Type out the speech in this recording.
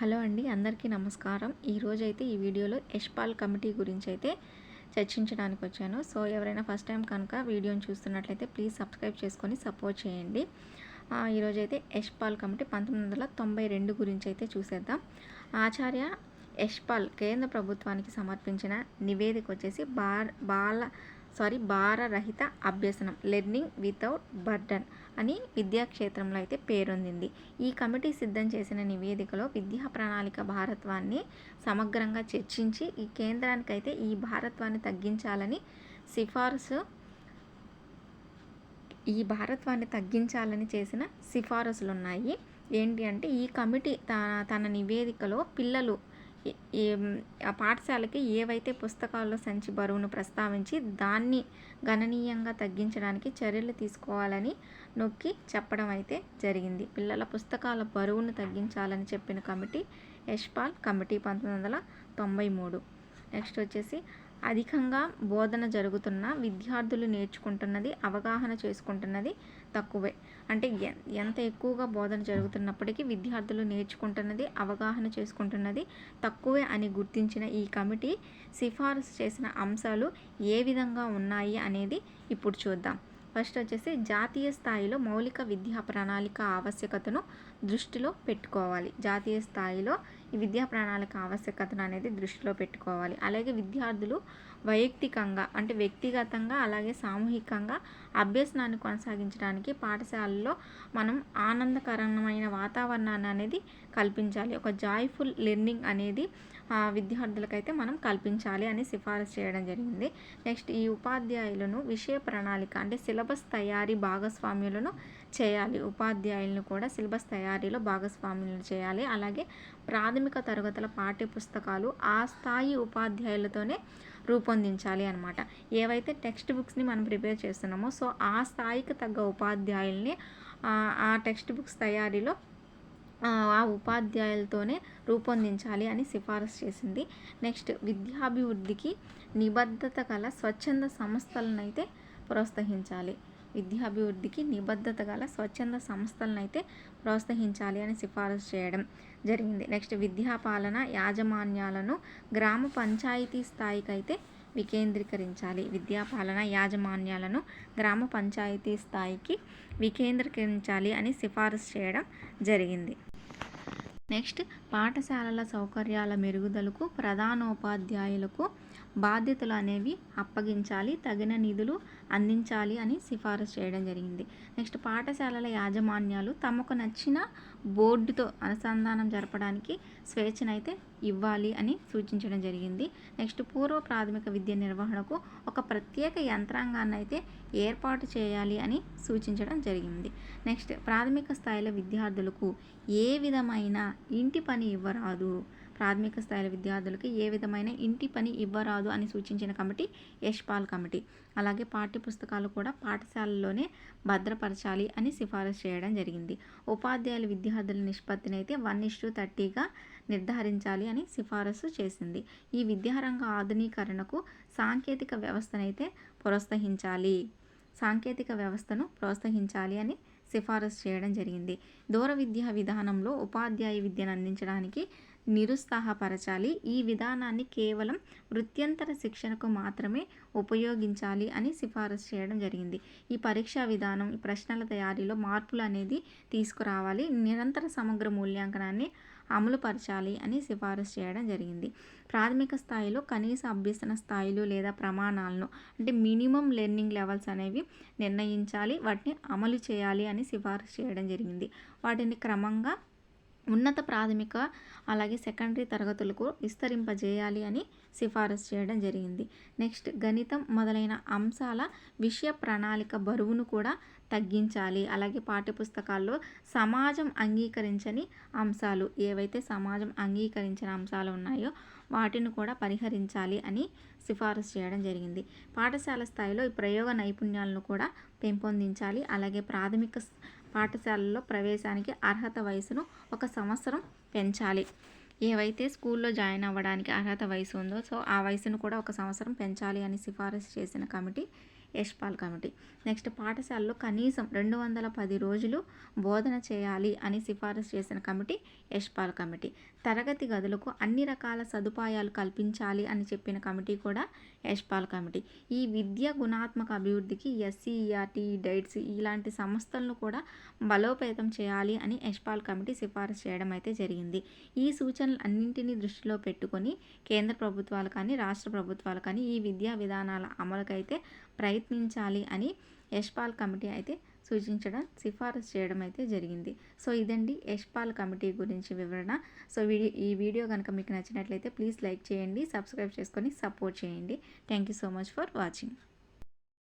Hello అండి అందరికీ నమస్కారం. ఈరోజు అయితే ఈ వీడియోలో యష్పాల్ కమిటీ గురించి అయితే చర్చించడానికి వచ్చాను. సో ఎవరైనా ఫస్ట్ టైం కనుక వీడియోని చూస్తున్నట్లయితే ప్లీజ్ సబ్స్క్రైబ్ చేసుకొని సపోర్ట్ చేయండి. ఈరోజు అయితే యష్పాల్ కమిటీ పంతొమ్మిది వందల తొంభై రెండు గురించి అయితే చూసేద్దాం. ఆచార్య యష్పాల్ కేంద్ర ప్రభుత్వానికి సమర్పించిన నివేదిక వచ్చేసి బార్ బాల సారీ భారరహిత అభ్యసనం లెర్నింగ్ వితౌట్ బర్డన్ అని విద్యా క్షేత్రంలో అయితే పేరొందింది. ఈ కమిటీ సిద్ధం చేసిన నివేదికలో విద్యా ప్రణాళిక భారత్వాన్ని సమగ్రంగా చర్చించి ఈ కేంద్రానికైతే ఈ భారత్వాన్ని తగ్గించాలని సిఫారసు ఈ భారత్వాన్ని తగ్గించాలని చేసిన సిఫారసులు ఉన్నాయి ఏంటి అంటే ఈ కమిటీ తన తన నివేదికలో పిల్లలు ఆ పాఠశాలకి ఏవైతే పుస్తకాల్లో సంచి బరువును ప్రస్తావించి దాన్ని గణనీయంగా తగ్గించడానికి చర్యలు తీసుకోవాలని నొక్కి చెప్పడం అయితే జరిగింది. పిల్లల పుస్తకాల బరువును తగ్గించాలని చెప్పిన కమిటీ యష్పాల్ కమిటీ పంతొమ్మిది వందల తొంభై మూడు. నెక్స్ట్ వచ్చేసి అధికంగా బోధన జరుగుతున్న విద్యార్థులు నేర్చుకుంటున్నది అవగాహన చేసుకుంటున్నది తక్కువే. అంటే ఎంత ఎక్కువగా బోధన జరుగుతున్నప్పటికీ విద్యార్థులు నేర్చుకుంటున్నది అవగాహన చేసుకుంటున్నది తక్కువే అని గుర్తించిన ఈ కమిటీ సిఫారసు చేసిన అంశాలు ఏ విధంగా ఉన్నాయి అనేది ఇప్పుడు చూద్దాం. ఫస్ట్ వచ్చేసి జాతీయ స్థాయిలో మౌలిక విద్యా ప్రణాళిక ఆవశ్యకతను దృష్టిలో పెట్టుకోవాలి. జాతీయ స్థాయిలో ఈ విద్యా ప్రణాళిక ఆవశ్యకతను అనేది దృష్టిలో పెట్టుకోవాలి. అలాగే విద్యార్థులు వైయక్తికంగా అంటే వ్యక్తిగతంగా అలాగే సామూహికంగా అభ్యసనాన్ని కొనసాగించడానికి పాఠశాలలో మనం ఆనందకరమైన వాతావరణాన్ని అనేది కల్పించాలి. ఒక జాయ్ఫుల్ లెర్నింగ్ అనేది విద్యార్థులకైతే మనం కల్పించాలి అని సిఫారసు చేయడం జరిగింది. నెక్స్ట్ ఈ ఉపాధ్యాయులను విషయ ప్రణాళిక అంటే సిలబస్ తయారీ భాగస్వామ్యులను చేయాలి. ఉపాధ్యాయులను కూడా సిలబస్ తయారీలో భాగస్వామ్యులను చేయాలి. అలాగే ప్రాథమిక తరగతుల పాఠ్య పుస్తకాలు ఆ స్థాయి ఉపాధ్యాయులతోనే రూపొందించాలి అనమాట ఏవైతే టెక్స్ట్ బుక్స్ని మనం ప్రిపేర్ చేస్తున్నామో సో ఆ స్థాయికి తగ్గ ఉపాధ్యాయుల్ని ఆ, టెక్స్ట్ బుక్స్ తయారీలో ఆ ఆ ఉపాధ్యాయులతోనే రూపొందించాలి అని సిఫారసు చేసింది. నెక్స్ట్ విద్యాభివృద్ధికి నిబద్ధత గల స్వచ్ఛంద సంస్థలను అయితే ప్రోత్సహించాలి. విద్యాభివృద్ధికి నిబద్ధత గల స్వచ్ఛంద సంస్థలను అయితే ప్రోత్సహించాలి అని సిఫారసు చేయడం జరిగింది. నెక్స్ట్ విద్యాపాలన యాజమాన్యాలను గ్రామ పంచాయతీ స్థాయికి అయితే వికేంద్రీకరించాలి. విద్యాపాలన యాజమాన్యాలను గ్రామ పంచాయతీ స్థాయికి వికేంద్రీకరించాలి అని సిఫారసు చేయడం జరిగింది. నెక్స్ట్ పాఠశాలల సౌకర్యాల మెరుగుదలకు ప్రధానోపాధ్యాయులకు బాధ్యతలు అనేవి అప్పగించాలి తగిన నిధులు అందించాలి అని సిఫారసు చేయడం జరిగింది. నెక్స్ట్ పాఠశాలల యాజమాన్యాలు తమకు నచ్చిన బోర్డుతో అనుసంధానం జరపడానికి స్వేచ్ఛనైతే ఇవ్వాలి అని సూచించడం జరిగింది. నెక్స్ట్ పూర్వ ప్రాథమిక విద్య నిర్వహణకు ఒక ప్రత్యేక యంత్రాంగాన్ని అయితే ఏర్పాటు చేయాలి అని సూచించడం జరిగింది. నెక్స్ట్ ప్రాథమిక స్థాయిలో విద్యార్థులకు ఏ విధమైన ఇంటి పని ఇవ్వరాదు. ప్రాథమిక స్థాయిలో విద్యార్థులకు ఏ విధమైన ఇంటి పని ఇవ్వరాదు అని సూచించిన కమిటీ యష్పాల్ కమిటీ. అలాగే పాఠ్య పుస్తకాలు కూడా పాఠశాలలోనే భద్రపరచాలి అని సిఫారసు చేయడం జరిగింది. ఉపాధ్యాయుల విద్యార్థుల నిష్పత్తిని అయితే వన్ ఇష్టు థర్టీగా నిర్ధారించాలి అని సిఫారసు చేసింది. ఈ విద్యారంగ ఆధునీకరణకు సాంకేతిక వ్యవస్థనైతే ప్రోత్సహించాలి. సాంకేతిక వ్యవస్థను ప్రోత్సహించాలి అని సిఫారసు చేయడం జరిగింది. దూర విద్యా విధానంలో ఉపాధ్యాయ విద్యను అందించడానికి నిరుత్సాహపరచాలి. ఈ విధానాన్ని కేవలం వృత్యంతర శిక్షణకు మాత్రమే ఉపయోగించాలి అని సిఫారసు చేయడం జరిగింది. ఈ పరీక్షా విధానం ప్రశ్నల తయారీలో మార్పులు అనేది తీసుకురావాలి. నిరంతర సమగ్ర మూల్యాంకనాన్ని అమలుపరచాలి అని సిఫారసు చేయడం జరిగింది. ప్రాథమిక స్థాయిలో కనీస అభ్యసన స్థాయిలు లేదా ప్రమాణాలను అంటే మినిమం లెర్నింగ్ లెవెల్స్ అనేవి నిర్ణయించాలి వాటిని అమలు చేయాలి అని సిఫారసు చేయడం జరిగింది. వాటిని క్రమంగా ఉన్నత ప్రాథమిక అలాగే సెకండరీ తరగతులకు విస్తరింపజేయాలి అని సిఫారసు చేయడం జరిగింది. నెక్స్ట్ గణితం మొదలైన అంశాల విషయ ప్రణాళిక బరువును కూడా తగ్గించాలి. అలాగే పాఠ్యపుస్తకాల్లో సమాజం అంగీకరించని అంశాలు ఏవైతే సమాజం అంగీకరించిన అంశాలు ఉన్నాయో వాటిని కూడా పరిహరించాలి అని సిఫారసు చేయడం జరిగింది. పాఠశాల స్థాయిలో ఈ ప్రయోగ నైపుణ్యాలను కూడా పెంపొందించాలి. అలాగే ప్రాథమిక పాఠశాలలో ప్రవేశానికి అర్హత వయసును ఒక సంవత్సరం పెంచాలి. ఏవైతే స్కూల్లో జాయిన్ అవ్వడానికి అర్హత వయసు ఉందో సో ఆ వయసును కూడా ఒక సంవత్సరం పెంచాలి అని సిఫారసు చేసిన కమిటీ యష్పాల్ కమిటీ నెక్స్ట్ పాఠశాలలో కనీసం రెండు వందల పది రోజులు బోధన చేయాలి అని సిఫారసు చేసిన కమిటీ యష్పాల్ కమిటీ. తరగతి గదులకు అన్ని రకాల సదుపాయాలు కల్పించాలి అని చెప్పిన కమిటీ కూడా యష్పాల్ కమిటీ. ఈ విద్య గుణాత్మక అభివృద్ధికి ఎస్సీఈఆర్టీ డైట్స్ ఇలాంటి సంస్థలను కూడా బలోపేతం చేయాలి అని యష్పాల్ కమిటీ సిఫారసు చేయడం అయితే జరిగింది. ఈ సూచనలు అన్నింటినీ దృష్టిలో పెట్టుకొని కేంద్ర ప్రభుత్వాలు కానీ రాష్ట్ర ప్రభుత్వాలు కానీ ఈ విద్యా విధానాల అమలుకైతే ప్రయత్నించాలి అని యష్పాల్ కమిటీ అయితే సూచించడం సిఫారసు చేయడం అయితే జరిగింది. సో ఇదండి యశ్పాల్ కమిటీ గురించి వివరణ. సో వీడియో ఈ వీడియో కనుక మీకు నచ్చినట్లయితే ప్లీజ్ లైక్ చేయండి సబ్స్క్రైబ్ చేసుకొని సపోర్ట్ చేయండి. Thank you so much for watching.